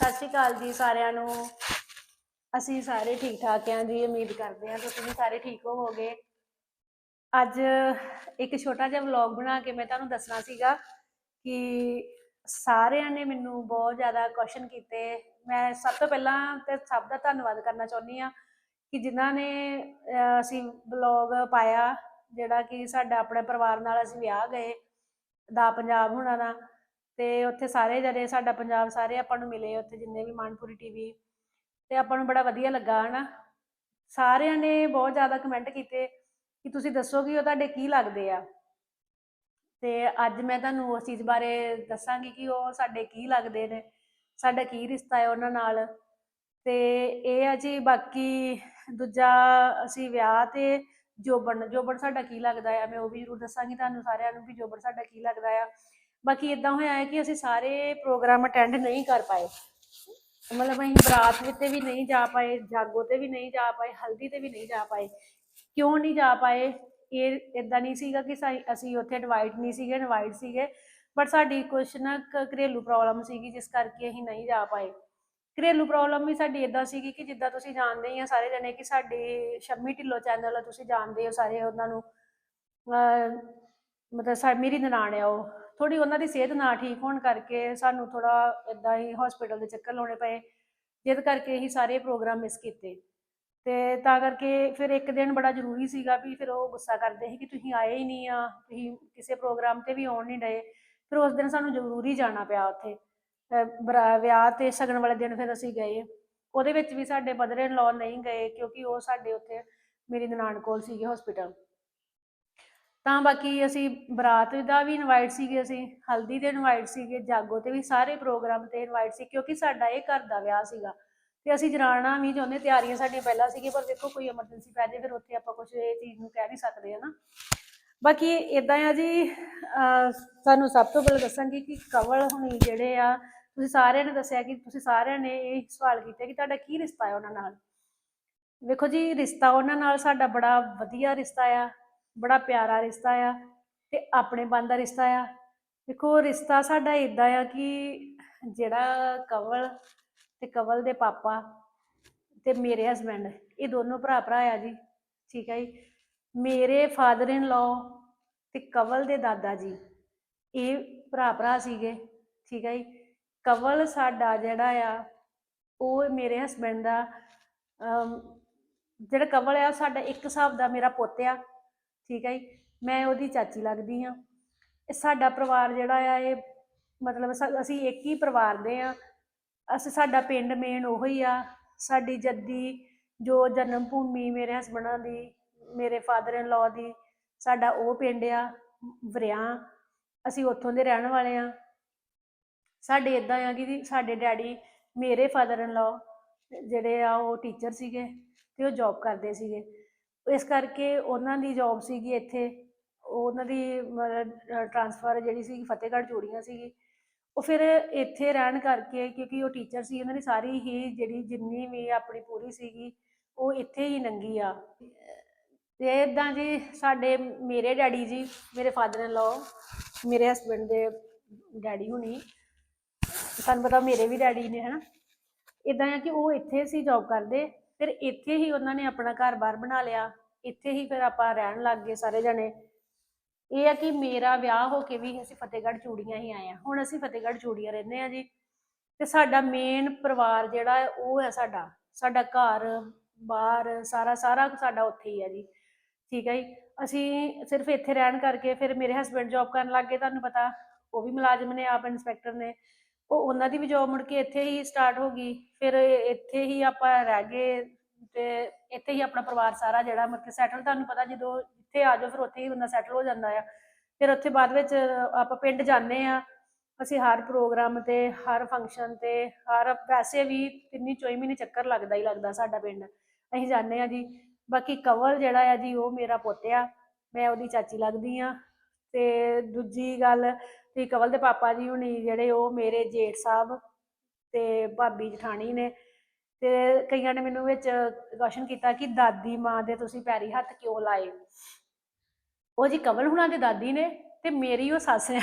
ਸਤਿ ਸ਼੍ਰੀ ਅਕਾਲ ਜੀ ਸਾਰਿਆਂ ਨੂੰ। ਅਸੀਂ ਸਾਰੇ ਠੀਕ ਠਾਕ ਹਾਂ ਜੀ, ਉਮੀਦ ਕਰਦੇ ਹਾਂ ਤੁਸੀਂ ਵੀ ਸਾਰੇ ਠੀਕ ਹੋਵੋਗੇ। ਅੱਜ ਇੱਕ ਛੋਟਾ ਜਿਹਾ ਵਲੌਗ ਬਣਾ ਕੇ ਮੈਂ ਤੁਹਾਨੂੰ ਦੱਸਣਾ ਸੀਗਾ ਕਿ ਸਾਰਿਆਂ ਨੇ ਮੈਨੂੰ ਬਹੁਤ ਜ਼ਿਆਦਾ ਕੁਐਸਚਨ ਕੀਤੇ। ਮੈਂ ਸਭ ਤੋਂ ਪਹਿਲਾਂ ਤੇ ਸਭ ਦਾ ਧੰਨਵਾਦ ਕਰਨਾ ਚਾਹੁੰਦੀ ਹਾਂ ਕਿ ਜਿਨ੍ਹਾਂ ਨੇ ਅਸੀਂ ਵਲੌਗ ਪਾਇਆ, ਜਿਹੜਾ ਕਿ ਸਾਡਾ ਆਪਣੇ ਪਰਿਵਾਰ ਨਾਲ ਅਸੀਂ ਵਿਆਹ ਗਏ, ਦਾ ਪੰਜਾਬ ਹੋਣਾ ਦਾ। ਤੇ ਉੱਥੇ ਸਾਰੇ ਜਣੇ, ਸਾਡਾ ਪੰਜਾਬ ਸਾਰੇ ਆਪਾਂ ਨੂੰ ਮਿਲੇ ਉੱਥੇ, ਜਿੰਨੇ ਵੀ ਮਾਨਪੁਰੀ ਟੀਵੀ ਤੇ ਆਪਾਂ ਨੂੰ ਬੜਾ ਵਧੀਆ ਲੱਗਾ, ਹਨਾ? ਸਾਰਿਆਂ ਨੇ ਬਹੁਤ ਜ਼ਿਆਦਾ ਕਮੈਂਟ ਕੀਤੇ ਕਿ ਤੁਸੀਂ ਦੱਸੋ ਕਿ ਉਹ ਤੁਹਾਡੇ ਕੀ ਲੱਗਦੇ ਆ? ਤੇ ਅੱਜ ਮੈਂ ਤੁਹਾਨੂੰ ਉਸ ਚੀਜ਼ ਬਾਰੇ ਦੱਸਾਂਗੀ ਕਿ ਉਹ ਸਾਡੇ ਕੀ ਲੱਗਦੇ ਨੇ, ਸਾਡਾ ਕੀ ਰਿਸ਼ਤਾ ਹੈ ਉਹਨਾਂ ਨਾਲ। ਤੇ ਇਹ ਆ ਜੀ, ਬਾਕੀ ਦੂਜਾ ਅਸੀਂ ਵਿਆਹ ਤੇ ਜੋਬਨ ਜੋਬਨ ਸਾਡਾ ਕੀ ਲੱਗਦਾ ਆ, ਮੈਂ ਉਹ ਵੀ ਜ਼ਰੂਰ ਦੱਸਾਂਗੀ ਤੁਹਾਨੂੰ ਸਾਰਿਆਂ ਨੂੰ ਵੀ ਜੋਬਨ ਸਾਡਾ ਕੀ ਲੱਗਦਾ ਆ। ਬਾਕੀ ਇਦਾਂ ਹੋਇਆ ਹੈ ਕਿ ਅਸੀਂ ਸਾਰੇ ਪ੍ਰੋਗਰਾਮ ਅਟੈਂਡ ਨਹੀਂ ਕਰ ਪਾਏ। ਮਤਲਬ ਅਸੀਂ ਬਰਾਤ ਵਿੱਚ ਤੇ ਵੀ ਨਹੀਂ ਜਾ ਪਾਏ, ਜਾਗੋ ਤੇ ਵੀ ਨਹੀਂ ਜਾ ਪਾਏ, ਹਲਦੀ ਤੇ ਵੀ ਨਹੀਂ ਜਾ ਪਾਏ। ਕਿਉਂ ਨਹੀਂ ਜਾ ਪਾਏ? ਇਹ ਇਦਾਂ ਨਹੀਂ ਸੀਗਾ ਕਿ ਸਾਈ- ਅਸੀਂ ਉੱਥੇ ਇਨਵਾਈਟ ਨਹੀਂ ਸੀਗੇ ਇਨਵਾਈਟ ਸੀਗੇ। ਬਟ ਸਾਡੀ ਕੁਛ ਨਾ ਕ- ਘਰੇਲੂ ਪ੍ਰੋਬਲਮ ਸੀਗੀ, ਜਿਸ ਕਰਕੇ ਅਸੀਂ ਨਹੀਂ ਜਾ ਪਾਏ। ਘਰੇਲੂ ਪ੍ਰੋਬਲਮ ਵੀ ਸਾਡੀ ਇਦਾਂ ਸੀਗੀ ਕਿ ਜਿੱਦਾਂ ਤੁਸੀਂ ਜਾਣਦੇ ਹੀ ਆ ਸਾਰੇ ਜਣੇ ਕਿ ਸਾਡੇ ਸ਼ੰਮੀ ਢਿੱਲੋਂ ਚੈਨਲ ਆ, ਤੁਸੀਂ ਜਾਣਦੇ ਹੋ ਸਾਰੇ ਉਹਨਾਂ ਨੂੰ। ਮਤਲਬ ਸਾ ਮੇਰੀ ਨਨਾਣ ਆ ਉਹ। ਥੋੜੀ ਉਹਨਾਂ ਦੀ ਸਿਹਤ ਨਾ ਠੀਕ ਹੋਣ ਕਰਕੇ ਸਾਨੂੰ ਥੋੜਾ ਇਦਾਂ ਹੀ ਹਸਪੀਟਲ ਦੇ ਚੱਕਰ ਲਾਉਣੇ ਪਏ ਜਿਸ ਕਰਕੇ ਅਸੀਂ ਸਾਰੇ ਪ੍ਰੋਗਰਾਮ ਮਿਸ ਕੀਤੇ। ਤੇ ਤਾਂ ਕਰਕੇ ਫਿਰ ਇੱਕ ਦਿਨ ਬੜਾ ਜ਼ਰੂਰੀ ਸੀਗਾ ਵੀ ਫਿਰ ਉਹ ਗੁੱਸਾ ਕਰਦੇ ਸੀ ਕਿ ਤੁਸੀਂ ਆਏ ਹੀ ਨਹੀਂ ਆ, ਤੁਸੀਂ ਕਿਸੇ ਪ੍ਰੋਗਰਾਮ ਤੇ ਵੀ ਆਉਣ ਨਹੀਂ ਡਏ। ਫਿਰ ਉਸ ਦਿਨ ਸਾਨੂੰ ਜ਼ਰੂਰੀ ਜਾਣਾ ਪਿਆ ਉੱਥੇ। ਵਿਆਹ ਤੇ ਸ਼ਗਨ ਵਾਲੇ ਦਿਨ ਫਿਰ ਅਸੀਂ ਗਏ। ਉਹਦੇ ਵਿੱਚ ਵੀ ਸਾਡੇ ਮਦਰ ਇਨ ਲਾਅ ਨਹੀਂ ਗਏ ਕਿਉਂਕਿ ਉਹ ਸਾਡੇ ਉੱਥੇ, ਮੇਰੀ ਨਨਾਣ ਕੋਲ ਸੀਗੇ ਹਸਪੀਟਲ ਤਾਂ ਬਾਕੀ ਅਸੀਂ ਬਰਾਤ ਦਾ ਵੀ ਇਨਵਾਈਟ ਸੀਗੇ ਅਸੀਂ, ਹਲਦੀ ਦੇ ਇਨਵਾਈਟ ਸੀਗੇ, ਜਾਗੋ ਤੇ ਵੀ ਸਾਰੇ ਪ੍ਰੋਗਰਾਮ ਤੇ ਇਨਵਾਈਟ ਸੀ ਕਿਉਂਕਿ ਸਾਡਾ ਇਹ ਘਰ ਦਾ ਵਿਆਹ ਸੀਗਾ ਤੇ ਅਸੀਂ ਜਰਾਣਾ ਵੀ ਚਾਹੁੰਦੇ, ਤਿਆਰੀਆਂ ਸਾਡੀਆਂ ਪਹਿਲਾਂ ਸੀਗੀਆਂ, ਪਰ ਦੇਖੋ ਕੋਈ ਐਮਰਜੈਂਸੀ ਪੈ ਜਾਏ ਫਿਰ ਉੱਥੇ ਆਪਾਂ ਕੁਝ ਇਹ ਚੀਜ਼ ਨੂੰ ਕਹਿ ਨਹੀਂ ਸਕਦੇ, ਹਨਾ? ਬਾਕੀ ਇਦਾਂ ਆ ਜੀ, ਅਹ, ਸਾਨੂੰ ਸਭ ਤੋਂ ਪਹਿਲਾਂ ਦੱਸਾਂਗੀ ਕਿ ਕਵਲ ਹੁਣੀ ਜਿਹੜੇ ਆ, ਤੁਸੀਂ ਸਾਰਿਆਂ ਨੇ ਦੱਸਿਆ ਕਿ ਤੁਸੀਂ ਸਾਰਿਆਂ ਨੇ ਇਹ ਸਵਾਲ ਕੀਤਾ ਕਿ ਤੁਹਾਡਾ ਕੀ ਰਿਸ਼ਤਾ ਹੈ ਉਹਨਾਂ ਨਾਲ? ਵੇਖੋ ਜੀ, ਰਿਸ਼ਤਾ ਉਹਨਾਂ ਨਾਲ ਸਾਡਾ ਬੜਾ ਵਧੀਆ ਰਿਸ਼ਤਾ ਆ ਬੜਾ ਪਿਆਰਾ ਰਿਸ਼ਤਾ ਆ ਤੇ ਆਪਣੇ ਦਾ ਰਿਸ਼ਤਾ ਆ। ਦੇਖੋ, ਰਿਸ਼ਤਾ ਸਾਡਾ ਇਦਾਂ ਆ ਕਿ ਜਿਹੜਾ ਕਵਲ ਤੇ ਕਵਲ ਦੇ ਪਾਪਾ ਤੇ ਮੇਰੇ ਹਸਬੰਡ ਇਹ ਦੋਨੋਂ ਭਰਾ ਭਰਾ ਆ ਜੀ, ਠੀਕ ਹੈ ਜੀ। ਮੇਰੇ ਫਾਦਰ ਇਨ ਲਾਅ ਤੇ ਕਵਲ ਦੇ ਦਾਦਾ ਜੀ, ਇਹ ਭਰਾ ਭਰਾ ਸੀਗੇ, ਠੀਕ ਹੈ ਜੀ। ਕਵਲ ਸਾਡਾ ਜਿਹੜਾ ਆ, ਉਹ ਮੇਰੇ ਹਸਬੰਡ ਦਾ ਜਿਹੜਾ ਕਵਲ ਆ, ਉਹ ਸਾਡਾ ਇੱਕ ਹਿਸਾਬ ਦਾ ਮੇਰਾ ਪੁੱਤ ਆ। ਠੀਕ ਹੈ ਜੀ? ਮੈਂ ਉਹਦੀ ਚਾਚੀ ਲੱਗਦੀ ਆ ਇਹ ਸਾਡਾ ਪਰਿਵਾਰ ਜਿਹੜਾ ਆ, ਇਹ ਮਤਲਬ ਅਸੀਂ ਇੱਕ ਹੀ ਪਰਿਵਾਰ ਦੇ ਆ ਅਸੀਂ, ਸਾਡਾ ਪਿੰਡ ਮੇਨ ਉਹੀ ਆ। ਸਾਡੀ ਜੱਦੀ, ਜੋ ਜਨਮ ਭੂਮੀ ਮੇਰੇ ਹਸਬੰਡਾਂ ਦੀ, ਮੇਰੇ ਫਾਦਰ ਇਨ ਲਾਅ ਦੀ, ਸਾਡਾ ਉਹ ਪਿੰਡ ਆ, ਵਰਿਆ। ਅਸੀਂ ਉੱਥੋਂ ਦੇ ਰਹਿਣ ਵਾਲੇ ਆ ਸਾਡੇ ਇਦਾਂ ਆ ਕਿ ਸਾਡੇ ਡੈਡੀ ਮੇਰੇ ਫਾਦਰ ਇਨ ਲਾਅ ਜਿਹੜੇ ਆ, ਉਹ ਟੀਚਰ ਸੀਗੇ ਤੇ ਉਹ ਜੌਬ ਕਰਦੇ ਸੀਗੇ। ਇਸ ਕਰਕੇ ਉਹਨਾਂ ਦੀ ਜੌਬ ਸੀਗੀ ਇੱਥੇ, ਉਹਨਾਂ ਦੀ ਟ੍ਰਾਂਸਫਰ ਜਿਹੜੀ ਸੀ ਫਤਿਹਗੜ੍ਹ ਚੂੜੀਆਂ ਸੀਗੀ, ਉਹ ਫਿਰ ਇੱਥੇ ਰਹਿਣ ਕਰਕੇ ਕਿਉਂਕਿ ਉਹ ਟੀਚਰ ਸੀ, ਉਹਨਾਂ ਦੀ ਸਾਰੀ ਹੀ ਜਿਹੜੀ ਜਿੰਨੀ ਵੀ ਆਪਣੀ ਪੂਰੀ ਸੀਗੀ, ਉਹ ਇੱਥੇ ਹੀ ਨੰਗੀ ਆ। ਤੇ ਇਦਾਂ ਜੀ ਸਾਡੇ ਮੇਰੇ ਡੈਡੀ ਜੀ, ਮੇਰੇ ਫਾਦਰ ਇਨ ਲਾਅ ਮੇਰੇ ਹਸਬੰਡ ਦੇ ਡੈਡੀ ਹੁਣੀ, ਤੁਹਾਨੂੰ ਪਤਾ ਮੇਰੇ ਵੀ ਡੈਡੀ ਨੇ ਹਨਾ ਇਦਾਂ ਆ ਕਿ ਉਹ ਇੱਥੇ ਸੀ ਜੌਬ ਕਰਦੇ ਫਿਰ ਇੱਥੇ ਹੀ ਉਹਨਾਂ ਨੇ ਆਪਣਾ ਘਰ-ਬਾਰ ਬਣਾ ਲਿਆ। ਇੱਥੇ ਹੀ ਫਿਰ ਆਪਾਂ ਰਹਿਣ ਲੱਗ ਗਏ ਸਾਰੇ ਜਣੇ। ਇਹ ਆ ਕਿ ਮੇਰਾ ਵਿਆਹ ਹੋ ਕੇ ਵੀ ਅਸੀਂ ਫਤਿਹਗੜ੍ਹ ਚੂੜੀਆਂ ਹੀ ਆਏ ਆ ਹੁਣ ਅਸੀਂ ਫਤਿਹਗੜ੍ਹ ਚੂੜੀਆਂ ਰਹਿੰਦੇ ਆ ਜੀ। ਤੇ ਸਾਡਾ ਮੇਨ ਪਰਿਵਾਰ ਜਿਹੜਾ ਹੈ, ਉਹ ਹੈ ਸਾਡਾ। ਸਾਡਾ ਘਰ, ਬਾਹਰ, ਸਾਰਾ ਸਾਰਾ ਸਾਡਾ ਉੱਥੇ ਹੀ ਹੈ ਜੀ। ਠੀਕ ਹੈ ਜੀ? ਅਸੀਂ ਸਿਰਫ ਇੱਥੇ ਰਹਿਣ ਕਰਕੇ ਫਿਰ ਮੇਰੇ ਹਸਬੰਡ ਜੌਬ ਕਰਨ ਲੱਗ ਗਏ, ਤੁਹਾਨੂੰ ਪਤਾ। ਉਹ ਵੀ ਮੁਲਾਜ਼ਮ ਨੇ, ਆਪ ਇੰਸਪੈਕਟਰ ਨੇ। ਉਹ ਉਹਨਾਂ ਦੀ ਵੀ ਜੌਬ ਮੁੜ ਕੇ ਇੱਥੇ ਹੀ ਸਟਾਰਟ ਹੋ ਗਈ। ਫਿਰ ਇੱਥੇ ਹੀ ਆਪਾਂ ਰਹਿ ਗਏ ਤੇ ਇੱਥੇ ਹੀ ਆਪਣਾ ਪਰਿਵਾਰ ਸਾਰਾ ਜਿਹੜਾ ਮੁੜ ਕੇ ਸੈਟਲ ਤੁਹਾਨੂੰ ਪਤਾ ਜਦੋਂ ਇੱਥੇ ਆ ਜਾਓ ਫਿਰ ਉੱਥੇ ਹੀ ਬੰਦਾ ਸੈਟਲ ਹੋ ਜਾਂਦਾ ਆ। ਫਿਰ ਉੱਥੇ ਬਾਅਦ ਵਿੱਚ ਆਪਾਂ ਪਿੰਡ ਜਾਂਦੇ ਆ। ਅਸੀਂ ਹਰ ਪ੍ਰੋਗਰਾਮ ਤੇ, ਹਰ ਫੰਕਸ਼ਨ ਤੇ, ਹਰ ਵੈਸੇ ਵੀ ਤਿੰਨੀ ਚੌਈ ਮਹੀਨੇ ਚੱਕਰ ਲੱਗਦਾ ਹੀ ਲੱਗਦਾ ਸਾਡਾ ਪਿੰਡ। ਅਸੀਂ ਜਾਂਦੇ ਆ ਜੀ। ਬਾਕੀ ਕਵਲ ਜਿਹੜਾ ਆ ਜੀ ਉਹ ਮੇਰਾ ਪੁੱਤ ਆ। ਮੈਂ ਉਹਦੀ ਚਾਚੀ ਲੱਗਦੀ ਆ। ਤੇ ਦੂਜੀ ਗੱਲ ਤੇ ਕਵਲ ਦੇ ਪਾਪਾ ਜੀ ਹੁਣੀ ਜਿਹੜੇ ਉਹ ਮੇਰੇ ਜੇਠ ਸਾਹਿਬ ਤੇ ਭਾਬੀ ਜਠਾਣੀ ਨੇ ਤੇ ਕਈਆਂ ਨੇ ਮੈਨੂੰ ਵਿੱਚ ਕੁਐਸਚਨ ਕੀਤਾ ਕਿ ਦਾਦੀ ਮਾਂ ਦੇ ਤੁਸੀਂ ਪੈਰੀ ਹੱਥ ਕਿਉਂ ਲਾਏ? ਉਹ ਜੀ ਕਵਲ ਹੁਣਾਂ ਦੇ ਦਾਦੀ ਨੇ ਤੇ ਮੇਰੀ ਉਹ ਸੱਸ ਆ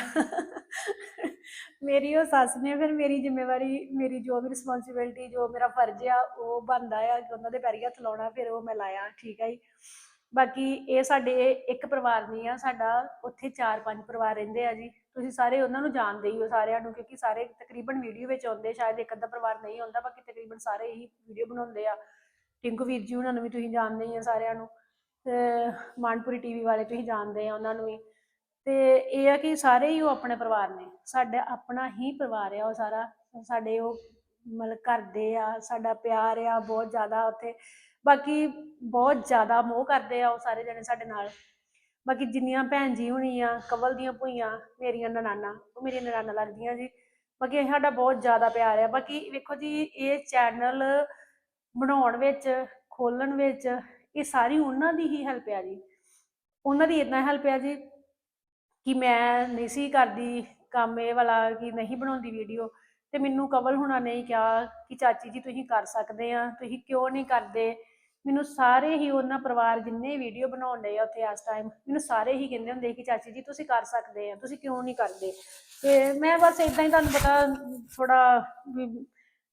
ਮੇਰੀ ਉਹ ਸੱਸ ਨੇ, ਫਿਰ ਮੇਰੀ ਜ਼ਿੰਮੇਵਾਰੀ, ਮੇਰੀ ਜੋ ਵੀ ਰਿਸਪੌਂਸਿਬਿਲਟੀ ਜੋ ਮੇਰਾ ਫਰਜ਼ ਆ, ਉਹ ਬਣਦਾ ਆ ਉਹਨਾਂ ਦੇ ਪੈਰੀ ਹੱਥ ਲਾਉਣਾ, ਫਿਰ ਉਹ ਮੈਂ ਲਾਇਆ, ਠੀਕ ਹੈ ਜੀ। ਬਾਕੀ ਇਹ ਸਾਡੇ ਇੱਕ ਪਰਿਵਾਰ ਨਹੀਂ ਆ, ਸਾਡਾ ਉੱਥੇ ਚਾਰ ਪੰਜ ਪਰਿਵਾਰ ਰਹਿੰਦੇ ਆ ਜੀ। ਤੁਸੀਂ ਸਾਰੇ ਉਹਨਾਂ ਨੂੰ ਜਾਣਦੇ ਹੀ ਹੋ ਸਾਰਿਆਂ ਨੂੰ, ਕਿਉਂਕਿ ਸਾਰੇ ਤਕਰੀਬਨ ਵੀਡੀਓ ਵਿੱਚ ਆਉਂਦੇ, ਸ਼ਾਇਦ ਇੱਕ ਅੱਧਾ ਪਰਿਵਾਰ ਨਹੀਂ ਆਉਂਦਾ ਬਾਕੀ ਤਕਰੀਬਨ ਸਾਰੇ ਹੀ ਵੀਡੀਓ ਬਣਾਉਂਦੇ ਆ। ਟਿੰਕੂ ਵੀਰ ਜੀ, ਉਹਨਾਂ ਨੂੰ ਵੀ ਤੁਸੀਂ ਜਾਣਦੇ ਹੀ ਆ ਸਾਰਿਆਂ ਨੂੰ। ਤੇ ਮਾਨਪੁਰੀ ਟੀਵੀ ਵਾਲੇ ਤੁਸੀਂ ਜਾਣਦੇ ਆ ਉਹਨਾਂ ਨੂੰ ਵੀ। ਤੇ ਇਹ ਆ ਕਿ ਸਾਰੇ ਹੀ ਉਹ ਆਪਣੇ ਪਰਿਵਾਰ ਨੇ। ਸਾਡਾ ਆਪਣਾ ਹੀ ਪਰਿਵਾਰ ਆ ਉਹ ਸਾਰਾ। ਸਾਡੇ ਉਹ ਮਤਲਬ ਘਰ ਦੇ ਆ, ਸਾਡਾ ਪਿਆਰ ਆ, ਬਹੁਤ ਜ਼ਿਆਦਾ ਉੱਥੇ ਬਾਕੀ ਬਹੁਤ ਜ਼ਿਆਦਾ ਮੋਹ ਕਰਦੇ ਆ ਉਹ ਸਾਰੇ ਜਣੇ ਸਾਡੇ ਨਾਲ। ਬਾਕੀ ਜਿੰਨੀਆਂ ਭੈਣ ਜੀ ਹੋਣੀ ਆ ਕਵਲ ਦੀਆਂ ਭੂਈਆਂ, ਮੇਰੀਆਂ ਨਨਾਨਾ ਉਹ ਮੇਰੀਆਂ ਨਨਾਨਾ ਲੱਗਦੀਆਂ ਜੀ। ਬਾਕੀ ਇਹ ਸਾਡਾ ਬਹੁਤ ਜ਼ਿਆਦਾ ਪਿਆਰ ਆ। ਬਾਕੀ ਵੇਖੋ ਜੀ, ਇਹ ਚੈਨਲ ਬਣਾਉਣ ਵਿੱਚ ਖੋਲਣ ਵਿੱਚ, ਇਹ ਸਾਰੀ ਉਹਨਾਂ ਦੀ ਹੀ ਹੈਲਪ ਆ ਜੀ। ਉਹਨਾਂ ਦੀ ਇਦਾਂ ਹੈਲਪ ਆ ਜੀ ਕਿ ਮੈਂ ਨਹੀਂ ਸੀ ਕਰਦੀ ਕੰਮ ਇਹ ਵਾਲਾ ਕਿ ਨਹੀਂ ਬਣਾਉਂਦੀ ਵੀਡੀਓ ਤੇ ਮੈਨੂੰ ਕਵਲ ਹੁਣਾਂ ਨੇ ਕਿਹਾ ਕਿ ਚਾਚੀ ਜੀ ਤੁਸੀਂ ਕਰ ਸਕਦੇ ਆ, ਤੁਸੀਂ ਕਿਉਂ ਨਹੀਂ ਕਰਦੇ? ਮੈਨੂੰ ਸਾਰੇ ਹੀ ਉਹਨਾਂ ਪਰਿਵਾਰ ਜਿੰਨੇ ਵੀਡੀਓ ਬਣਾਉਣ ਡਏ ਆ ਉੱਥੇ ਇਸ ਟਾਈਮ ਮੈਨੂੰ ਸਾਰੇ ਹੀ ਕਹਿੰਦੇ ਹੁੰਦੇ ਕਿ ਚਾਚੀ ਜੀ ਤੁਸੀਂ ਕਰ ਸਕਦੇ ਆ, ਤੁਸੀਂ ਕਿਉਂ ਨਹੀਂ ਕਰਦੇ? ਤੇ ਮੈਂ ਬਸ ਇਦਾਂ ਹੀ ਤੁਹਾਨੂੰ ਪਤਾ ਥੋੜਾ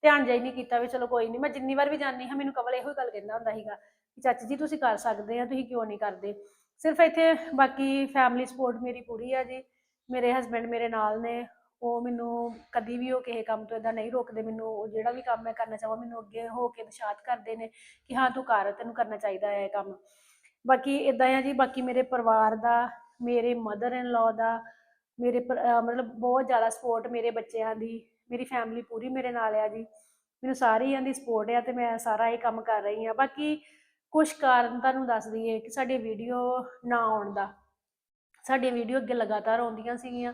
ਧਿਆਨ ਜਾਈ ਨਹੀਂ ਕੀਤਾ ਵੀ ਚਲੋ ਕੋਈ ਨਹੀਂ, ਮੈਂ ਜਿੰਨੀ ਵਾਰ ਵੀ ਜਾਂਦੀ ਹਾਂ, ਮੈਨੂੰ ਕਵਲ ਇਹੋ ਹੀ ਗੱਲ ਕਹਿੰਦਾ ਹੁੰਦਾ ਸੀਗਾ ਕਿ ਚਾਚੀ ਜੀ ਤੁਸੀਂ ਕਰ ਸਕਦੇ ਆ, ਤੁਸੀਂ ਕਿਉਂ ਨਹੀਂ ਕਰਦੇ? ਸਿਰਫ ਇੱਥੇ ਬਾਕੀ ਫੈਮਿਲੀ ਸਪੋਰਟ ਮੇਰੀ ਪੂਰੀ ਆ ਜੀ, ਮੇਰੇ ਹਸਬੰਡ ਮੇਰੇ ਨਾਲ ਨੇ ਉਹ ਮੈਨੂੰ ਕਦੀ ਵੀ ਉਹ ਕਿਸੇ ਕੰਮ ਤੋਂ ਇਦਾਂ ਨਹੀਂ ਰੋਕਦੇ, ਮੈਨੂੰ ਉਹ ਜਿਹੜਾ ਵੀ ਕੰਮ ਮੈਂ ਕਰਨਾ ਚਾਹਾਂ ਮੈਨੂੰ ਅੱਗੇ ਹੋ ਕੇ ਉਤਸ਼ਾਹਤ ਕਰਦੇ ਨੇ ਕਿ ਹਾਂ, ਤੂੰ ਕਰ, ਤੈਨੂੰ ਕਰਨਾ ਚਾਹੀਦਾ ਹੈ ਇਹ ਕੰਮ। ਬਾਕੀ ਇਦਾਂ ਆ ਜੀ, ਬਾਕੀ ਮੇਰੇ ਪਰਿਵਾਰ ਦਾ, ਮੇਰੇ ਮਦਰ ਇਨ ਲਾ ਦਾ ਮੇਰੇ ਮਤਲਬ ਬਹੁਤ ਜ਼ਿਆਦਾ ਸਪੋਰਟ ਮੇਰੇ ਬੱਚਿਆਂ ਦੀ, ਮੇਰੀ ਫੈਮਿਲੀ ਪੂਰੀ ਮੇਰੇ ਨਾਲ ਆ ਜੀ। ਮੈਨੂੰ ਸਾਰਿਆਂ ਦੀ ਸਪੋਰਟ ਆ ਤੇ ਮੈਂ ਸਾਰਾ ਇਹ ਕੰਮ ਕਰ ਰਹੀ ਆ ਬਾਕੀ ਕੁਝ ਕਾਰਨ ਤੁਹਾਨੂੰ ਦੱਸ ਦਈਏ ਕਿ ਸਾਡੇ ਵੀਡੀਓ ਨਾ ਆਉਣ ਦਾ। ਸਾਡੀਆਂ ਵੀਡੀਓ ਅੱਗੇ ਲਗਾਤਾਰ ਆਉਂਦੀਆਂ ਸੀਗੀਆਂ।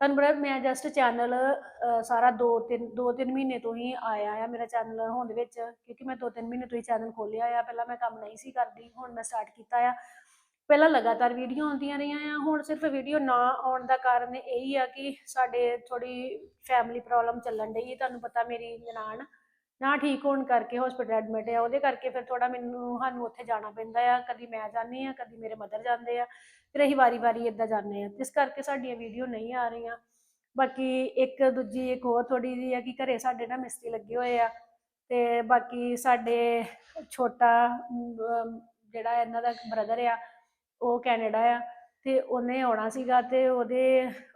ਤੁਹਾਨੂੰ ਪਤਾ ਮੈਂ ਜਸਟ ਚੈਨਲ ਸਾਰਾ 2 3 2 3 ਮਹੀਨੇ ਤੋਂ ਹੀ ਆਇਆ ਆ ਮੇਰਾ ਚੈਨਲ ਹੋਣ ਦੇ ਵਿੱਚ, ਕਿਉਂਕਿ ਮੈਂ 2 3 ਮਹੀਨੇ ਤੋਂ ਹੀ ਚੈਨਲ ਖੋਲਿਆ ਆ। ਪਹਿਲਾਂ ਮੈਂ ਕੰਮ ਨਹੀਂ ਸੀ ਕਰਦੀ, ਹੁਣ ਮੈਂ ਸਟਾਰਟ ਕੀਤਾ ਆ। ਪਹਿਲਾਂ ਲਗਾਤਾਰ ਵੀਡੀਓ ਆਉਂਦੀਆਂ ਰਹੀਆਂ ਆ, ਹੁਣ ਸਿਰਫ ਵੀਡੀਓ ਨਾ ਆਉਣ ਦਾ ਕਾਰਨ ਇਹ ਹੀ ਆ ਕਿ ਸਾਡੇ ਥੋੜੀ ਫੈਮਿਲੀ ਪ੍ਰੋਬਲਮ ਚੱਲਣ ਡਈ ਹੈ ਤੁਹਾਨੂੰ ਪਤਾ ਮੇਰੀ ਨਨਾਣ ਨਾ ਠੀਕ ਹੋਣ ਕਰਕੇ ਹਸਪੀਟਲ ਐਡਮਿਟ ਆ, ਉਹਦੇ ਕਰਕੇ ਫਿਰ ਥੋੜਾ ਮੈਨੂੰ ਸਾਨੂੰ ਉੱਥੇ ਜਾਣਾ ਪੈਂਦਾ ਆ। ਕਦੀ ਮੈਂ ਜਾਂਦੀ ਆ, ਕਦੀ ਮੇਰੇ ਮਦਰ ਜਾਂਦੇ ਆ। ਫਿਰ ਅਸੀਂ ਵਾਰੀ-ਵਾਰੀ ਇਦਾਂ ਜਾਂਦੇ ਆ ਇਸ ਕਰਕੇ ਸਾਡੀਆਂ ਵੀਡੀਓ ਨਹੀਂ ਆ ਰਹੀਆਂ। ਬਾਕੀ ਇੱਕ ਦੂਜੀ, ਇੱਕ ਹੋਰ ਥੋੜੀ ਜਿਹੀ ਆ ਕਿ ਘਰੇ ਸਾਡੇ ਨਾ ਮਿਸਤਰੀ ਲੱਗੇ ਹੋਏ ਆ ਤੇ ਬਾਕੀ ਸਾਡੇ ਛੋਟਾ ਜਿਹੜਾ ਇਹਨਾਂ ਦਾ ਬ੍ਰਦਰ ਆ, ਉਹ ਕੈਨੇਡਾ ਆ ਤੇ ਉਹਨੇ ਆਉਣਾ ਸੀਗਾ ਤੇ ਉਹਦੇ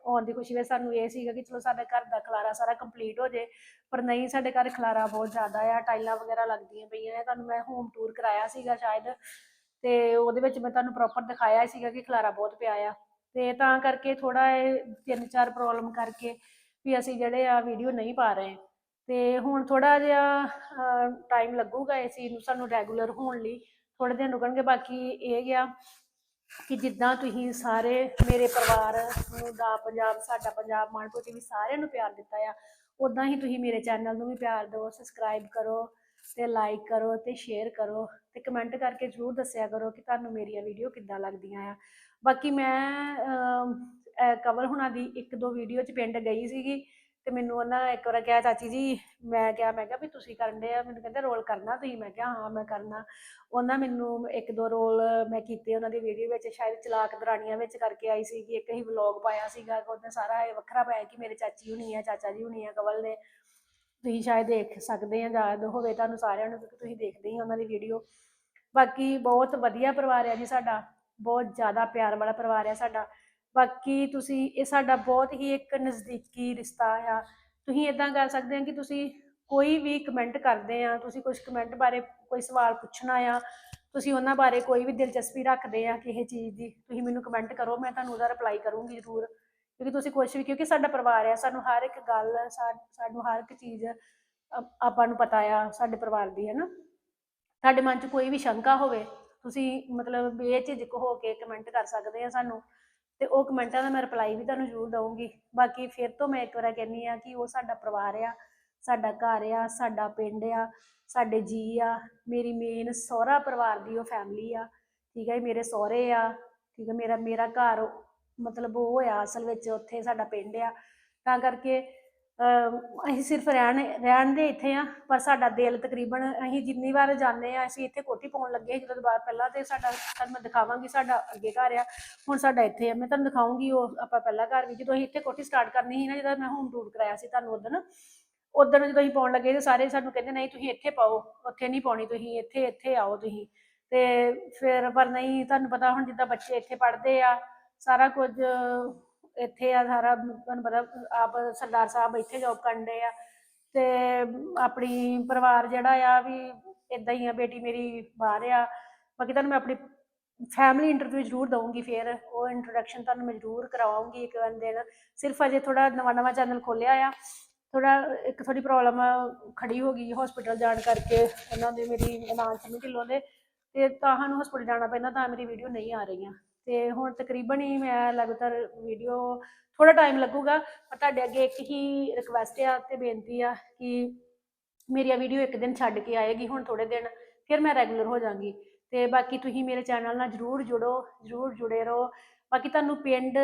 ਆਉਣ ਦੀ ਖੁਸ਼ੀ ਵਿੱਚ ਸਾਨੂੰ ਇਹ ਸੀਗਾ ਕਿ ਚਲੋ ਸਾਡੇ ਘਰ ਦਾ ਖਲਾਰਾ ਸਾਰਾ ਕੰਪਲੀਟ ਹੋ ਜੇ ਪਰ ਨਹੀਂ, ਸਾਡੇ ਘਰ ਖਲਾਰਾ ਬਹੁਤ ਜ਼ਿਆਦਾ ਆ, ਟਾਈਲਾਂ ਵਗੈਰਾ ਲੱਗਦੀਆਂ ਪਈਆਂ ਆ। ਤੁਹਾਨੂੰ ਮੈਂ ਹੋਮ ਟੂਰ ਕਰਾਇਆ ਸੀਗਾ ਸ਼ਾਇਦ। ਤੇ ਉਹਦੇ ਵਿੱਚ ਮੈਂ ਤੁਹਾਨੂੰ ਪ੍ਰੋਪਰ ਦਿਖਾਇਆ ਸੀਗਾ ਕਿ ਖਲਾਰਾ ਬਹੁਤ ਪਿਆ ਆ। ਤੇ ਤਾਂ ਕਰਕੇ ਥੋੜਾ ਇਹ ਤਿੰਨ ਚਾਰ ਪ੍ਰੋਬਲਮ ਕਰਕੇ ਵੀ ਅਸੀਂ ਜਿਹੜੇ ਆ ਵੀਡੀਓ ਨਹੀਂ ਪਾ ਰਹੇ। ਤੇ ਹੁਣ ਥੋੜਾ ਜਿਹਾ ਟਾਈਮ ਲੱਗੂਗਾ ਇਸ ਚੀਜ਼ ਨੂੰ ਸਾਨੂੰ ਰੈਗੂਲਰ ਹੋਣ ਲਈ। ਥੋੜੇ ਦਿਨ ਰੁਕਣਗੇ, ਬਾਕੀ ਇਹ ਗਿਆ ਕਿ ਜਿੱਦਾਂ ਤੁਸੀਂ ਸਾਰੇ ਮੇਰੇ ਪਰਿਵਾਰ ਨੂੰ, ਦਾ ਪੰਜਾਬ, ਸਾਡਾ ਪੰਜਾਬ, ਮਾਨਪੁਰ ਟੀਵੀ ਸਾਰਿਆਂ ਨੂੰ ਪਿਆਰ ਦਿੱਤਾ ਆ ਉਦਾਂ ਹੀ ਤੁਸੀਂ ਮੇਰੇ ਚੈਨਲ ਨੂੰ ਵੀ ਪਿਆਰ ਦਿਓ ਸਬਸਕ੍ਰਾਈਬ ਕਰੋ। ਤੇ ਲਾਈਕ ਕਰੋ ਤੇ ਸ਼ੇਅਰ ਕਰੋ ਤੇ ਕਮੈਂਟ ਕਰਕੇ ਜ਼ਰੂਰ ਦੱਸਿਆ ਕਰੋ ਕਿ ਤੁਹਾਨੂੰ ਮੇਰੀਆਂ ਵੀਡੀਓ ਕਿੱਦਾਂ ਲੱਗਦੀਆਂ ਆ। ਬਾਕੀ ਮੈਂ ਅਮ, ਹੁਣਾਂ ਦੀ ਇੱਕ ਦੋ ਵੀਡੀਓ ਚ ਪਿੰਡ ਗਈ ਸੀਗੀ ਤੇ ਮੈਨੂੰ ਉਹਨਾਂ ਇੱਕ ਵਾਰ ਕਿਹਾ ਚਾਚੀ ਜੀ ਮੈਂ ਕਿਹਾ ਮੈਂ ਕਿਹਾ ਵੀ ਤੁਸੀਂ ਕਰਨ ਦੇ ਆ? ਮੈਨੂੰ ਕਹਿੰਦੇ ਰੋਲ ਕਰਨਾ ਤੁਸੀਂ? ਮੈਂ ਕਿਹਾ ਹਾਂ ਮੈਂ ਕਰਨਾ। ਉਹਨਾਂ ਮੈਨੂੰ ਇੱਕ ਦੋ ਰੋਲ ਮੈਂ ਕੀਤੇ ਉਹਨਾਂ ਦੀ ਵੀਡੀਓ ਵਿੱਚ ਸ਼ਾਇਦ ਚਲਾਕ ਦਰਾਣੀਆਂ ਵਿੱਚ ਕਰਕੇ ਆਈ ਸੀ ਕਿ ਇੱਕ ਹੀ ਵਲੌਗ ਪਾਇਆ ਸੀਗਾ ਉਹਨੇ ਸਾਰਾ ਇਹ ਵੱਖਰਾ ਪਾਇਆ ਕਿ ਮੇਰੇ ਚਾਚੀ ਹੁਣੀ ਆ ਚਾਚਾ ਜੀ ਹੁਣੀ ਆ ਕਵਲ ਨੇ ਤੁਸੀਂ ਸ਼ਾਇਦ ਦੇਖ ਸਕਦੇ ਆ, ਯਾਦ ਹੋਵੇ ਤੁਹਾਨੂੰ ਸਾਰਿਆਂ ਨੂੰ ਕਿਉਂਕਿ ਤੁਸੀਂ ਦੇਖਦੇ ਹੀ ਉਹਨਾਂ ਦੀ ਵੀਡੀਓ ਬਾਕੀ ਬਹੁਤ ਵਧੀਆ ਪਰਿਵਾਰ ਹੈ ਜੀ ਸਾਡਾ, ਬਹੁਤ ਜ਼ਿਆਦਾ ਪਿਆਰ ਵਾਲਾ ਪਰਿਵਾਰ ਹੈ ਸਾਡਾ। ਬਾਕੀ ਤੁਸੀਂ, ਇਹ ਸਾਡਾ ਬਹੁਤ ਹੀ ਇੱਕ ਨਜ਼ਦੀਕੀ ਰਿਸ਼ਤਾ ਆ। ਤੁਸੀਂ ਇਦਾਂ ਕਰ ਸਕਦੇ ਆ ਕਿ ਤੁਸੀਂ ਕੋਈ ਵੀ ਕਮੈਂਟ ਕਰਦੇ ਆ, ਤੁਸੀਂ ਕੁਝ ਕਮੈਂਟ ਬਾਰੇ ਕੋਈ ਸਵਾਲ ਪੁੱਛਣਾ ਆ, ਤੁਸੀਂ ਉਹਨਾਂ ਬਾਰੇ ਕੋਈ ਵੀ ਦਿਲਚਸਪੀ ਰੱਖਦੇ ਆ ਕਿਸੇ ਚੀਜ਼ ਦੀ, ਤੁਸੀਂ ਮੈਨੂੰ ਕਮੈਂਟ ਕਰੋ, ਮੈਂ ਤੁਹਾਨੂੰ ਉਹਦਾ ਰਿਪਲਾਈ ਕਰੂੰਗੀ ਜ਼ਰੂਰ। ਕਿਉਂਕਿ ਤੁਸੀਂ ਕੁਝ ਵੀ, ਕਿਉਂਕਿ ਸਾਡਾ ਪਰਿਵਾਰ ਆ ਸਾਨੂੰ ਹਰ ਇੱਕ ਗੱਲ, ਸਾ- ਸਾਨੂੰ ਹਰ ਇੱਕ ਚੀਜ਼ ਆਪਾਂ ਨੂੰ ਪਤਾ ਆ, ਸਾਡੇ ਪਰਿਵਾਰ ਦੀ, ਹੈ ਨਾ? ਤੁਹਾਡੇ ਮਨ 'ਚ ਕੋਈ ਵੀ ਸ਼ੰਕਾ ਹੋਵੇ, ਤੁਸੀਂ ਮਤਲਬ ਬੇਝਿਜਕ ਹੋ ਕੇ ਕਮੈਂਟ ਕਰ ਸਕਦੇ ਆ ਸਾਨੂੰ, ਤੇ ਉਹ ਕਮੈਂਟਾਂ ਦਾ ਮੈਂ ਰਿਪਲਾਈ ਵੀ ਤੁਹਾਨੂੰ ਜ਼ਰੂਰ ਦਊਂਗੀ। ਬਾਕੀ ਫਿਰ ਤੋਂ ਮੈਂ ਇੱਕ ਵਾਰ ਕਹਿੰਨੀ ਆ ਕਿ ਉਹ ਸਾਡਾ ਪਰਿਵਾਰ ਆ, ਸਾਡਾ ਘਰ ਆ, ਸਾਡਾ ਪਿੰਡ ਆ, ਸਾਡੇ ਜੀ ਆ, ਮੇਰੀ ਮੇਨ ਸਹੁਰਾ ਪਰਿਵਾਰ ਦੀ ਉਹ ਫੈਮਿਲੀ ਆ, ਠੀਕ ਹੈ ਮੇਰੇ ਸਹੁਰੇ ਆ, ਠੀਕ ਹੈ ਮੇਰਾ ਮੇਰਾ ਘਰ ਮਤਲਬ ਉਹ ਹੋਇਆ, ਅਸਲ ਵਿੱਚ ਉੱਥੇ ਸਾਡਾ ਪਿੰਡ ਆ। ਤਾਂ ਕਰਕੇ ਅਸੀਂ ਸਿਰਫ ਰਹਿਣ ਰਹਿਣ ਦੇ ਇੱਥੇ ਆ, ਪਰ ਸਾਡਾ ਦਿਲ ਤਕਰੀਬਨ ਅਸੀਂ ਜਿੰਨੀ ਵਾਰ ਜਾਂਦੇ ਆ, ਅਸੀਂ ਇੱਥੇ ਕੋਠੀ ਪਾਉਣ ਲੱਗੇ ਸੀ, ਜਦੋਂ ਬਾਅਦ ਪਹਿਲਾਂ ਤੇ ਸਾਡਾ, ਤੁਹਾਨੂੰ ਮੈਂ ਦਿਖਾਵਾਂਗੀ ਸਾਡਾ ਅੱਗੇ ਘਰ ਆ। ਹੁਣ ਸਾਡਾ ਇੱਥੇ ਆ, ਮੈਂ ਤੁਹਾਨੂੰ ਦਿਖਾਉਂਗੀ ਉਹ ਆਪਾਂ ਪਹਿਲਾ ਘਰ ਵੀ, ਜਦੋਂ ਅਸੀਂ ਇੱਥੇ ਕੋਠੀ ਸਟਾਰਟ ਕਰਨੀ ਸੀ ਨਾ, ਜਦੋਂ ਮੈਂ ਹੋਮ ਟੂਰ ਕਰਾਇਆ ਸੀ ਤੁਹਾਨੂੰ ਉਦੋਂ ਉਦੋਂ ਜਦੋਂ ਅਸੀਂ ਪਾਉਣ ਲੱਗੇ ਤੇ ਸਾਰੇ ਸਾਨੂੰ ਕਹਿੰਦੇ, ਨਹੀਂ, ਤੁਸੀਂ ਇੱਥੇ ਪਾਓ, ਉੱਥੇ ਨਹੀਂ ਪਾਉਣੀ ਤੁਸੀਂ, ਇੱਥੇ ਇੱਥੇ ਆਓ ਤੁਸੀਂ। ਤੇ ਫਿਰ, ਪਰ ਨਹੀਂ, ਤੁਹਾਨੂੰ ਪਤਾ ਹੁਣ ਜਿੱਦਾਂ ਬੱਚੇ ਇੱਥੇ ਪੜ੍ਹਦੇ ਆ ਸਾਰਾ ਕੁਝ ਇੱਥੇ ਆ, ਸਾਰਾ ਤੁਹਾਨੂੰ ਪਤਾ ਆਪ ਸਰਦਾਰ ਸਾਹਿਬ ਇੱਥੇ ਜੌਬ ਕਰਦੇ ਆ ਤੇ ਆਪਣੀ ਪਰਿਵਾਰ ਜਿਹੜਾ ਆ ਵੀ ਇਦਾਂ ਹੀ ਆ, ਬੇਟੀ ਮੇਰੀ ਬਾਹਰ ਆ। ਬਾਕੀ ਤੁਹਾਨੂੰ ਮੈਂ ਆਪਣੀ ਫੈਮਿਲੀ ਇੰਟਰਵਿਊ ਜ਼ਰੂਰ ਦਵਾਂਗੀ ਫਿਰ, ਉਹ ਇੰਟਰੋਡਕਸ਼ਨ ਤੁਹਾਨੂੰ ਮੈਂ ਜ਼ਰੂਰ ਕਰਵਾਉਂਗੀ ਇੱਕ ਵਾਰ ਦਿਨ। ਸਿਰਫ ਅਜੇ ਥੋੜਾ ਨਵਾਂ ਨਵਾਂ ਚੈਨਲ ਖੋਲਿਆ ਆ। ਥੋੜਾ ਇੱਕ ਥੋੜੀ ਪ੍ਰੋਬਲਮ ਖੜੀ ਹੋ ਗਈ ਹਸਪੀਟਲ ਜਾਣ ਕਰਕੇ, ਉਹਨਾਂ ਦੇ ਮੇਰੀ ਨਾਨ ਸਮਝ ਢਿੱਲੋਂ ਦੇ। ਤੇ ਤਾਂ ਸਾਨੂੰ ਹਸਪੀਟਲ ਜਾਣਾ ਪੈਂਦਾ, ਤਾਂ ਮੇਰੀ ਵੀਡੀਓ ਨਹੀਂ ਆ ਰਹੀਆਂ। ਤੇ ਹੁਣ ਤਕਰੀਬਨ ਹੀ ਮੈਂ ਲਗਾਤਾਰ ਵੀਡੀਓ ਥੋੜਾ ਟਾਈਮ ਲੱਗੂਗਾ, ਪਰ ਤੁਹਾਡੇ ਅੱਗੇ ਇੱਕ ਹੀ ਰਿਕਵੈਸਟ ਆ ਤੇ ਬੇਨਤੀ ਆ ਕਿ ਮੇਰੀ ਵੀਡੀਓ ਇੱਕ ਦਿਨ ਛੱਡ ਕੇ ਆਏਗੀ ਹੁਣ ਥੋੜੇ ਦਿਨ, ਫਿਰ ਮੈਂ ਰੈਗੂਲਰ ਹੋ ਜਾਵਾਂਗੀ ਤੇ ਬਾਕੀ ਤੁਸੀਂ ਮੇਰੇ ਚੈਨਲ ਨਾਲ ਜਰੂਰ ਜੁੜੋ, ਜਰੂਰ ਜੁੜੇ ਰਹੋ। ਬਾਕੀ ਤੁਹਾਨੂੰ ਪਿੰਡ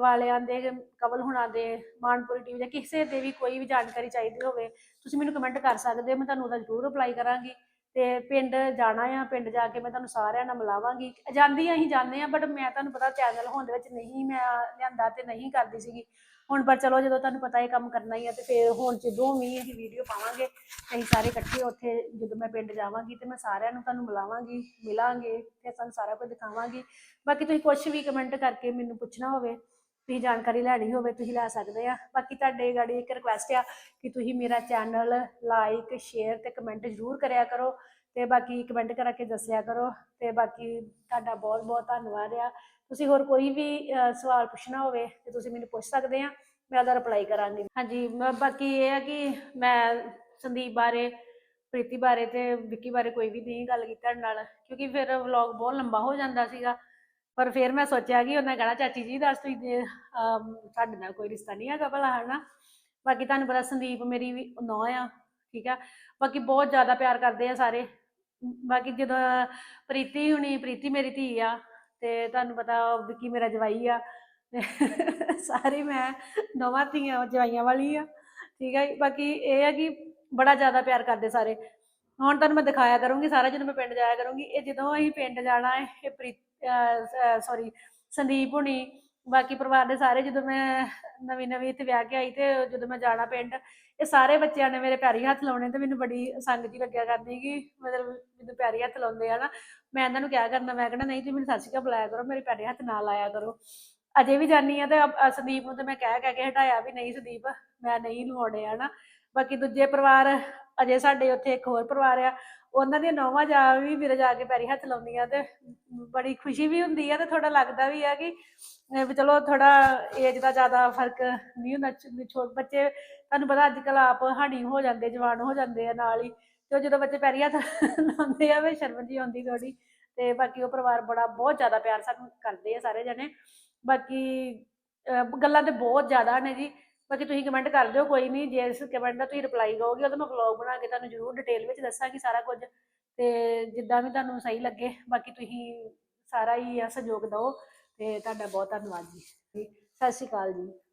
ਵਾਲਿਆਂ ਦੇ, ਕਵਲ ਹੁਣਾਂ ਦੇ, ਮਾਨਪੁਰੀ ਟੀਵੀ ਜਾਂ ਕਿਸੇ ਦੇ ਵੀ ਕੋਈ ਵੀ ਜਾਣਕਾਰੀ ਚਾਹੀਦੀ ਹੋਵੇ, ਤੁਸੀਂ ਮੈਨੂੰ ਕਮੈਂਟ ਕਰ ਸਕਦੇ ਹੋ, ਮੈਂ ਤੁਹਾਨੂੰ ਉਹਦਾ ਜਰੂਰ ਰਿਪਲਾਈ ਕਰਾਂਗੀ। ਤੇ ਪਿੰਡ ਜਾਣਾ ਆ, ਪਿੰਡ ਜਾ ਕੇ ਮੈਂ ਤੁਹਾਨੂੰ ਸਾਰਿਆਂ ਨਾਲ ਮਿਲਾਵਾਂਗੀ। ਜਾਂਦੀ ਆ, ਅਸੀਂ ਜਾਂਦੇ ਆ ਬਟ ਮੈਂ ਤੁਹਾਨੂੰ ਪਤਾ ਚੈਨਲ ਹੋਣ ਦੇ ਵਿੱਚ ਨਹੀਂ ਮੈਂ ਲਿਆਂਦਾ ਤੇ ਨਹੀਂ ਕਰਦੀ ਸੀਗੀ। ਹੁਣ ਪਰ ਚਲੋ ਜਦੋਂ ਤੁਹਾਨੂੰ ਪਤਾ ਇਹ ਕੰਮ ਕਰਨਾ ਹੀ ਆ ਤੇ ਫਿਰ ਹੁਣ ਜਦੋਂ ਵੀ ਅਸੀਂ ਵੀਡੀਓ ਪਾਵਾਂਗੇ, ਅਸੀਂ ਸਾਰੇ ਇਕੱਠੇ ਉੱਥੇ ਜਦੋਂ ਮੈਂ ਪਿੰਡ ਜਾਵਾਂਗੀ ਤੇ ਮੈਂ ਸਾਰਿਆਂ ਨੂੰ ਤੁਹਾਨੂੰ ਮਿਲਾਵਾਂਗੀ, ਮਿਲਾਂਗੇ ਤੇ ਤੁਹਾਨੂੰ ਸਾਰਾ ਕੁਝ ਦਿਖਾਵਾਂਗੀ। ਬਾਕੀ ਤੁਸੀਂ ਕੁਝ ਵੀ ਕਮੈਂਟ ਕਰਕੇ ਮੈਨੂੰ ਪੁੱਛਣਾ ਹੋਵੇ ਤੁਸੀਂ ਜਾਣਕਾਰੀ ਲੈਣੀ ਹੋਵੇ, ਤੁਸੀਂ ਲੈ ਸਕਦੇ ਆ। ਬਾਕੀ ਤੁਹਾਡੇ ਗਾੜੀ ਇੱਕ ਰਿਕੁਐਸਟ ਆ ਕਿ ਤੁਸੀਂ ਮੇਰਾ ਚੈਨਲ ਲਾਈਕ ਸ਼ੇਅਰ ਤੇ ਕਮੈਂਟ ਜ਼ਰੂਰ ਕਰਿਆ ਕਰੋ ਤੇ ਬਾਕੀ ਕਮੈਂਟ ਕਰਕੇ ਦੱਸਿਆ ਕਰੋ ਤੇ ਬਾਕੀ ਤੁਹਾਡਾ ਬਹੁਤ ਬਹੁਤ ਧੰਨਵਾਦ ਆ। ਤੁਸੀਂ ਹੋਰ ਕੋਈ ਵੀ ਸਵਾਲ ਪੁੱਛਣਾ ਹੋਵੇ ਤੇ ਤੁਸੀਂ ਮੈਨੂੰ ਪੁੱਛ ਸਕਦੇ ਆ, ਮੈਂ ਉਹਦਾ ਰਿਪਲਾਈ ਕਰਾਂਗੀ। ਹਾਂਜੀ ਬਾਕੀ ਇਹ ਆ ਕਿ ਮੈਂ ਸੰਦੀਪ ਬਾਰੇ, ਪ੍ਰੀਤੀ ਬਾਰੇ ਤੇ ਵਿੱਕੀ ਬਾਰੇ ਕੋਈ ਵੀ ਨਹੀਂ ਗੱਲ ਕੀਤੀ ਤੁਹਾਡੇ ਨਾਲ, ਕਿਉਂਕਿ ਫਿਰ ਵਲੌਗ ਬਹੁਤ ਲੰਬਾ ਹੋ ਜਾਂਦਾ ਸੀਗਾ। ਪਰ ਫਿਰ ਮੈਂ ਸੋਚਿਆ ਕਿ ਉਹਨਾਂ ਕਹਿਣਾ, ਚਾਚੀ ਜੀ, ਦੱਸ ਤੁਸੀਂ ਸਾਡੇ ਨਾਲ ਕੋਈ ਰਿਸ਼ਤਾ ਨਹੀਂ ਹੈਗਾ ਭਲਾ, ਹਨਾ? ਬਾਕੀ ਤੁਹਾਨੂੰ ਪਤਾ ਸੰਦੀਪ ਮੇਰੀ ਵੀ ਨੌਂ ਆ, ਠੀਕ ਆ? ਬਾਕੀ ਬਹੁਤ ਜ਼ਿਆਦਾ ਪਿਆਰ ਕਰਦੇ ਆ ਸਾਰੇ। ਬਾਕੀ ਜਦੋਂ ਪ੍ਰੀਤੀ ਹੁਣੀ, ਪ੍ਰੀਤੀ ਮੇਰੀ ਧੀ ਆ, ਤੇ ਤੁਹਾਨੂੰ ਪਤਾ ਵਿੱਕੀ ਮੇਰਾ ਜਵਾਈ ਆ। ਤੇ ਸਾਰੇ ਮੈਂ ਦੋਵਾਂ ਧੀਆਂ, ਜਵਾਈਆਂ ਵਾਲੀ ਆ, ਠੀਕ ਹੈ ਬਾਕੀ ਇਹ ਆ ਕਿ ਬੜਾ ਜ਼ਿਆਦਾ ਪਿਆਰ ਕਰਦੇ ਸਾਰੇ। ਹੁਣ ਤੁਹਾਨੂੰ ਮੈਂ ਦਿਖਾਇਆ ਕਰੂੰਗੀ, ਸਾਰਾ ਜਦੋਂ ਮੈਂ ਪਿੰਡ ਜਾਇਆ ਕਰੂੰਗੀ, ਇਹ ਜਦੋਂ ਅਸੀਂ ਪਿੰਡ ਜਾਣਾ ਹੈ, ਇਹ ਪ੍ਰੀਤ ਸੌਰੀ ਸੰਦੀਪ ਹੁਣੀ, ਬਾਕੀ ਪਰਿਵਾਰ ਦੇ ਸਾਰੇ, ਜਦੋਂ ਮੈਂ ਨਵੀਂ ਨਵੀਂ ਇੱਥੇ ਵਿਆਹ ਕੇ ਆਈ ਤੇ ਜਦੋਂ ਮੈਂ ਜਾਣਾ ਪਿੰਡ, ਇਹ ਸਾਰੇ ਬੱਚਿਆਂ ਨੇ ਮੇਰੇ ਪੈਰੀ ਹੱਥ ਲਾਉਣੇ ਤੇ ਮੈਨੂੰ ਬੜੀ ਸੰਗ ਜੀ ਲੱਗਿਆ ਕਰਦੀ ਕਿ ਮਤਲਬ ਮੈਨੂੰ ਪੈਰੀ ਹੱਥ ਲਾਉਂਦੇ ਆ ਨਾ, ਮੈਂ ਇਹਨਾਂ ਨੂੰ ਕਿਹਾ ਕਰਨਾ, ਮੈਂ ਕਹਿਣਾ ਨਹੀਂ ਤੁਸੀਂ ਮੈਨੂੰ ਸਤਿ ਸ਼੍ਰੀ ਅਕਾਲ ਬੁਲਾਇਆ ਕਰੋ, ਮੇਰੇ ਪੈਰੀ ਹੱਥ ਨਾ ਲਾਇਆ ਕਰੋ। ਅਜੇ ਵੀ ਜਾਨੀ ਆ ਤੇ ਸੰਦੀਪ ਨੂੰ ਤੇ ਮੈਂ ਕਹਿ ਕਹਿ ਕੇ ਹਟਾਇਆ ਵੀ ਨਹੀਂ ਸੰਦੀਪ, ਮੈਂ ਨਹੀਂ ਲਵਾਉਣੇ ਆ ਨਾ। ਬਾਕੀ ਦੂਜੇ ਪਰਿਵਾਰ ਅਜੇ ਸਾਡੇ ਉੱਥੇ ਇੱਕ ਹੋਰ ਪਰਿਵਾਰ ਆ, ਉਹਨਾਂ ਦੀਆਂ ਨੌਵਾਂ ਜਾ ਵੀ ਮੇਰੇ ਜਾ ਕੇ ਪੈਰੀ ਹੱਥ ਲਾਉਂਦੀਆਂ ਤੇ ਬੜੀ ਖੁਸ਼ੀ ਵੀ ਹੁੰਦੀ ਆ ਤੇ ਥੋੜਾ ਲੱਗਦਾ ਵੀ ਆ ਕਿ ਵੀ ਚਲੋ ਥੋੜਾ ਏਜ ਦਾ ਜ਼ਿਆਦਾ ਫ਼ਰਕ ਨਹੀਂ ਹੁੰਦਾ ਛੋਟੇ ਬੱਚੇ ਤੁਹਾਨੂੰ ਪਤਾ ਅੱਜ ਕੱਲ ਆਪ ਹਾਣੀ ਹੋ ਜਾਂਦੇ, ਜਵਾਨ ਹੋ ਜਾਂਦੇ ਆ ਨਾਲ ਹੀ ਤੇ ਉਹ ਜਦੋਂ ਬੱਚੇ ਪੈਰੀ ਹੱਥ ਲਾਉਂਦੇ ਆ, ਵੀ ਸ਼ਰਮ ਜੀ ਆਉਂਦੀ ਥੋੜੀ ਤੇ ਬਾਕੀ ਉਹ ਪਰਿਵਾਰ ਬੜਾ ਬਹੁਤ ਜ਼ਿਆਦਾ ਪਿਆਰ ਸਾਨੂੰ ਕਰਦੇ ਆ ਸਾਰੇ ਜਣੇ, ਬਾਕੀ ਗੱਲਾਂ ਤੇ ਬਹੁਤ ਜ਼ਿਆਦਾ ਨੇ ਜੀ। ਬਾਕੀ ਤੁਸੀਂ ਕਮੈਂਟ ਕਰ ਦਿਓ, ਕੋਈ ਨਹੀਂ ਜੇ ਇਸ ਕਮੈਂਟ ਦਾ ਤੁਸੀਂ ਰਿਪਲਾਈ ਕਰੋਗੇ, ਉਹਦਾ ਮੈਂ ਵਲੌਗ ਬਣਾ ਕੇ ਤੁਹਾਨੂੰ ਜ਼ਰੂਰ ਡਿਟੇਲ ਵਿੱਚ ਦੱਸਾਂਗੀ ਸਾਰਾ ਕੁਝ। ਤੇ ਜਿੱਦਾਂ ਵੀ ਤੁਹਾਨੂੰ ਸਹੀ ਲੱਗੇ, ਬਾਕੀ ਤੁਸੀਂ ਸਾਰਾ ਹੀ ਆ ਸਹਿਯੋਗ ਦਿਓ, ਤੇ ਤੁਹਾਡਾ ਬਹੁਤ ਧੰਨਵਾਦ ਜੀ। ਸਤਿ ਸ਼੍ਰੀ ਅਕਾਲ ਜੀ।